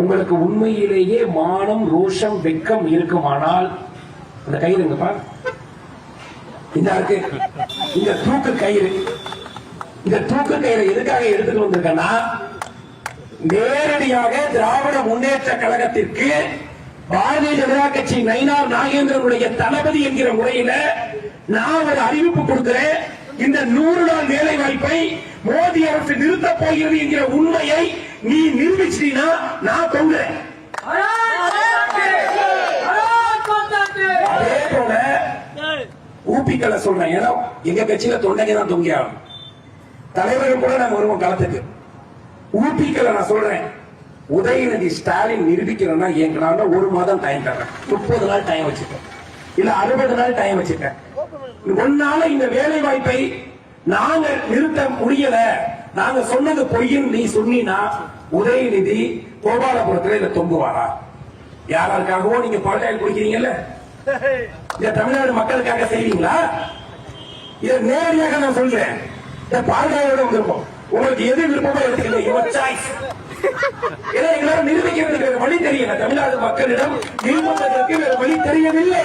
உங்களுக்கு உண்மையிலேயே மானம் ரோஷம் வெக்கம் இருக்குமானால் அந்த கயிறு எங்கப்பா? இந்த இருக்கு இந்த தூக்கு கயிறு. இந்த தூக்கு கயிறை எதுக்காக எடுத்துட்டு வந்திருக்கேன்னா நேரடியாக திராவிட முன்னேற்ற கழகத்திற்கு பாரதிய ஜனதா கட்சி நயினார் நாகேந்திரனுடைய தளபதி என்கிற முறையில நான் ஒரு அறிவிப்பு கொடுக்கிறேன். இந்த நூறு நாள் வேலை வாய்ப்பை மோடி அரசு நிறுத்த போகிறது என்கிற உண்மையை நீ நிரூபிச்சிட்டீங்கன்னா நான் தொங்குறேன் அதே போல ஊப்பிக்கல சொல்றேன். ஏன்னா எங்க கட்சியில தொண்டைங்க தான் தொங்கி ஆகணும். தலைவர்கள் கூட நாங்க வருவோம் களத்துக்கு. ஊப்பிக்கல நான் சொல்றேன். உதயநிதி ஸ்டாலின் நிரூபிக்கிறேன்னா எங்களால ஒரு மாதம் டைம் தரேன். முப்பது நாள் டைம் வச்சுட்டேன். இல்ல அறுபது நாள் டைம் வச்சுட்டேன். உன்னால இந்த வேலை வாய்ப்பை நாங்க நிறுத்த முடியல. நாங்க சொன்னது பொய்ன்னு நீ சொன்னீனா உதயநிதி கோபாலபுரத்துல இதை தொங்குவாரா? யாராருக்காகவோ நீங்க பால்டாயில் குடிக்கிறீங்கல்ல? இந்த தமிழ்நாடு மக்களுக்காக செய்வீங்களா? இதை நேரடியாக நான் சொல்றேன். இந்த பால்டாயோட விருப்பம் உங்களுக்கு எது விருப்பமோ எடுத்துக்கல யுவர் சாய்ஸ் ஏன்னா எங்களால் நிரூபிக்கிறதுக்கு வேற வழி தெரியல. தமிழ்நாடு மக்களிடம் நிர்பந்தத்திற்கு வேற வழி தெரியவில்லை.